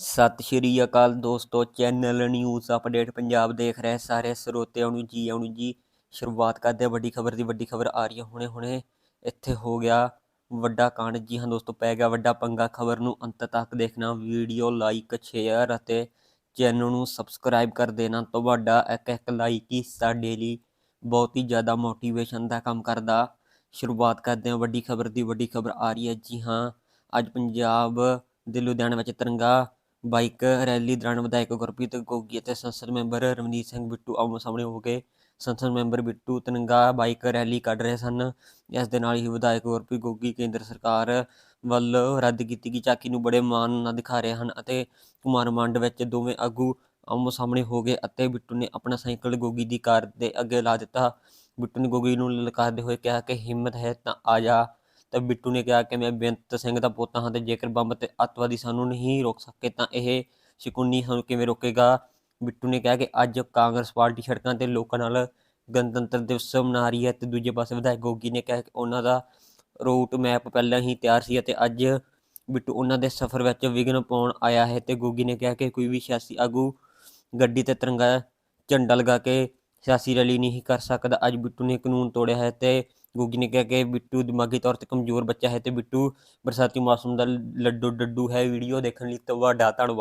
ਸਤਿ ਸ਼੍ਰੀ ਅਕਾਲ ਦੋਸਤੋ channel news update Punjab ਦੇਖ ਰਹੇ ਸਾਰੇ ਸਰੋਤਿਆਂ ਨੂੰ ਜੀ ਆਇਆਂ ਜੀ। ਸ਼ੁਰੂਆਤ ਕਰਦੇ ਹਾਂ ਵੱਡੀ ਖਬਰ ਦੀ, ਵੱਡੀ ਖਬਰ ਆ ਰਹੀ ਹੈ ਹੁਣੇ ਹੁਣੇ। ਇੱਥੇ ਹੋ ਗਿਆ ਵੱਡਾ ਕਾਂਡ ਜੀ ਹਾਂ ਦੋਸਤੋ, ਪੈ ਗਿਆ ਵੱਡਾ ਪੰਗਾ ਖਬਰ ਨੂੰ ਅੰਤ ਤੱਕ ਦੇਖਣਾ ਵੀਡੀਓ ਲਾਈਕ ਸ਼ੇਅਰ ਅਤੇ ਚੈਨਲ ਨੂੰ ਸਬਸਕ੍ਰਾਈਬ ਕਰ ਦੇਣਾ। ਤੁਹਾਡਾ ਇੱਕ ਇੱਕ ਲਾਈਕ ਹੀ ਸਾਡੇ ਲਈ ਬਹੁਤ ਹੀ ਜ਼ਿਆਦਾ ਮੋਟੀਵੇਸ਼ਨ ਦਾ ਕੰਮ ਕਰਦਾ। ਸ਼ੁਰੂਆਤ ਕਰਦੇ ਹਾਂ ਵੱਡੀ ਖਬਰ ਦੀ, ਵੱਡੀ ਖਬਰ ਆ ਰਹੀ ਹੈ ਜੀ ਹਾਂ। ਅੱਜ ਪੰਜਾਬ ਦੇ ਲੁਧਿਆਣਾ ਵਿੱਚ ਤਿਰੰਗਾ ਬਾਈਕ ਰੈਲੀ ਦੌਰਾਨ ਵਿਧਾਇਕ ਗੁਰਪ੍ਰੀਤ ਗੋਗੀ ਅਤੇ ਸੰਸਦ ਮੈਂਬਰ ਰਵਨੀਤ ਸਿੰਘ ਬਿੱਟੂ ਆਮੋ ਸਾਹਮਣੇ ਹੋ ਗਏ। ਸੰਸਦ member Bittu Tiranga bike rally ਕੱਢ ਰਹੇ ਸਨ। ਇਸ ਦੇ ਨਾਲ ਹੀ ਵਿਧਾਇਕ ਗੁਰਪ੍ਰੀਤ ਗੋਗੀ ਕੇਂਦਰ ਸਰਕਾਰ ਵੱਲੋਂ ਰੱਦ ਕੀਤੀ ਗਈ। ਝਾਕੀ ਨੂੰ ਬੜੇ ਮਾਣ ਨਾਲ ਦਿਖਾ ਰਹੇ ਹਨ ਅਤੇ ਕੁਮਾਰ ਮੰਡ ਵਿੱਚ ਦੋਵੇਂ ਆਗੂ ਆਮੋ ਸਾਹਮਣੇ ਹੋ ਗਏ ਅਤੇ ਬਿੱਟੂ ਨੇ ਆਪਣਾ ਸਾਈਕਲ ਗੋਗੀ ਦੀ ਕਾਰ ਦੇ ਅੱਗੇ ਲਾ ਦਿੱਤਾ। ਬਿੱਟੂ ਨੇ ਗੋਗੀ ਨੂੰ ਲਲਕਾਰਦੇ ਹੋਏ ਕਿਹਾ ਕਿ ਹਿੰਮਤ ਹੈ ਤਾਂ ਆ ਜਾ। ਤਾਂ ਬਿੱਟੂ ਨੇ ਕਿਹਾ ਕਿ ਮੈਂ ਬੇਅੰਤ ਸਿੰਘ ਦਾ ਪੋਤਾ ਹਾਂ ਤੇ ਜੇਕਰ ਬੰਬ ਤੇ ਅੱਤਵਾਦੀ ਸਾਨੂੰ ਨਹੀਂ ਰੋਕ ਸਕੇ ਤਾਂ ਇਹ ਸ਼ਿਕੁੰਨੀ ਸਾਨੂੰ ਕਿਵੇਂ ਰੋਕੇਗਾ? ਬਿੱਟੂ ਨੇ ਕਿਹਾ ਕਿ ਅੱਜ ਕਾਂਗਰਸ ਪਾਰਟੀ ਸੜਕਾਂ ਤੇ ਲੋਕਾਂ ਨਾਲ ਗਣਤੰਤਰ ਦਿਵਸ ਮਨਾ ਰਹੀ ਹੈ ਤੇ ਦੂਜੇ ਪਾਸੇ ਵਿਧਾਇਕ ਗੋਗੀ ਨੇ ਕਿਹਾ ਕਿ ਉਹਨਾਂ ਦਾ ਰੂਟ ਮੈਪ ਪਹਿਲਾਂ ਹੀ ਤਿਆਰ ਸੀ ਅਤੇ ਅੱਜ ਬਿੱਟੂ ਉਹਨਾਂ ਦੇ ਸਫ਼ਰ ਵਿੱਚ ਵਿਘਨ ਪਾਉਣ ਆਇਆ ਹੈ ਤੇ ਗੋਗੀ ਨੇ ਕਿਹਾ ਕਿ ਕੋਈ ਵੀ ਸਿਆਸੀ ਆਗੂ ਗੱਡੀ ਤੇ ਤਿਰੰਗਾ ਝੰਡਾ ਲਗਾ ਕੇ ਸਿਆਸੀ ਰੈਲੀ ਨਹੀਂ ਕਰ ਸਕਦਾ। ਅੱਜ ਬਿੱਟੂ ਨੇ ਕਾਨੂੰਨ ਤੋੜਿਆ ਹੈ ਤੇ ਗੋਗੀ ਨੇ ਕਿਹਾ ਕਿ ਬਿੱਟੂ ਦਿਮਾਗੀ ਤੌਰ ਤੇ ਕਮਜ਼ੋਰ ਬੱਚਾ ਹੈ ਤੇ ਬਿੱਟੂ ਬਰਸਾਤੀ ਮੌਸਮ ਦਾ ਲੱਡੂ ਡੱਡੂ ਹੈ। ਵੀਡੀਓ ਦੇਖਣ ਲਈ ਤੁਹਾਡਾ ਧੰਨਵਾਦ।